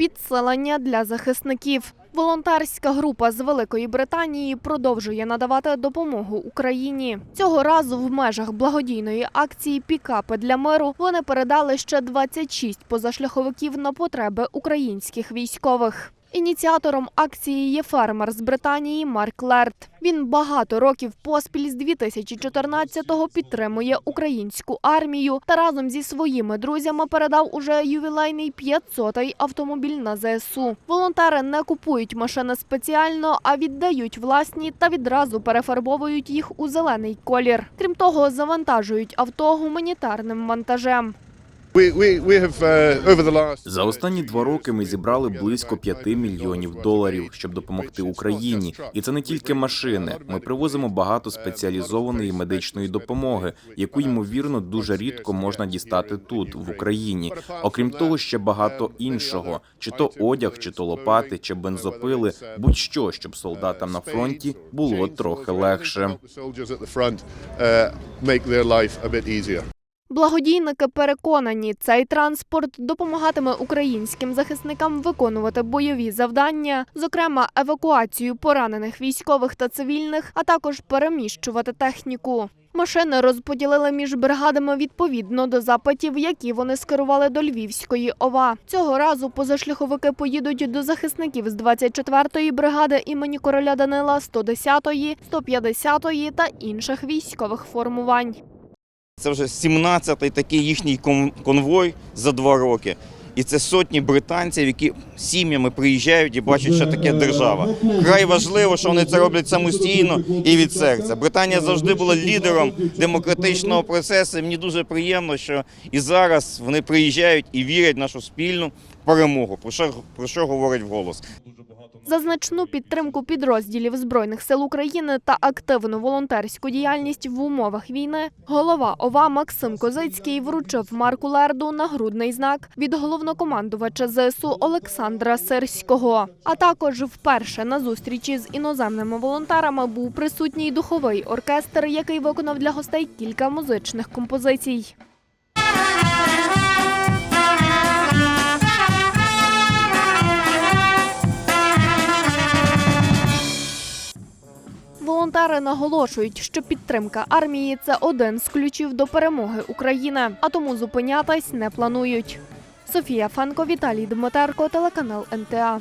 підсилення для захисників. Волонтерська група з Великої Британії продовжує надавати допомогу Україні. Цього разу в межах благодійної акції Пікапи для миру вони передали ще 26 позашляховиків на потреби українських військових. Ініціатором акції є фермер з Британії Марк Лерт. Він багато років поспіль з 2014-го підтримує українську армію та разом зі своїми друзями передав уже ювілейний 500-й автомобіль на ЗСУ. Волонтери не купують машини спеціально, а віддають власні та відразу перефарбовують їх у зелений колір. Крім того, завантажують авто гуманітарним вантажем. Uh. За останні два роки ми зібрали близько 5 мільйонів доларів, щоб допомогти Україні. І це не тільки машини. Ми привозимо багато спеціалізованої медичної допомоги, яку ймовірно дуже рідко можна дістати тут, в Україні. Окрім того, ще багато іншого: чи то одяг, чи то лопати, чи бензопили, будь-що, щоб солдатам на фронті було трохи легше. Благодійники переконані, цей транспорт допомагатиме українським захисникам виконувати бойові завдання, зокрема евакуацію поранених військових та цивільних, а також переміщувати техніку. Машини розподілили між бригадами відповідно до запитів, які вони скерували до Львівської ОВА. Цього разу позашляховики поїдуть до захисників з 24-ї бригади імені короля Данила, 110-ї, 150-ї та інших військових формувань. Це вже 17-й такий їхній кон- конвой за два роки. І це сотні британців, які сім'ями приїжджають і бачать, що таке держава. Край важливо, що вони це роблять самостійно і від серця. Британія завжди була лідером демократичного процесу. Мені дуже приємно, що і зараз вони приїжджають і вірять в нашу спільну перемогу. Про що, про що говорить вголос. За значну підтримку підрозділів збройних сил України та активну волонтерську діяльність в умовах війни голова ОВА Максим Козицький вручив Марку Лерду нагрудний знак від головнокомандувача ЗСУ Олександра Сирського. А також вперше на зустрічі з іноземними волонтерами був присутній духовий оркестр, який виконав для гостей кілька музичних композицій. Волонтери наголошують, що підтримка армії це один з ключів до перемоги України, а тому зупинятись не планують. Софія Фанко, Віталій Дмитерко, телеканал НТА.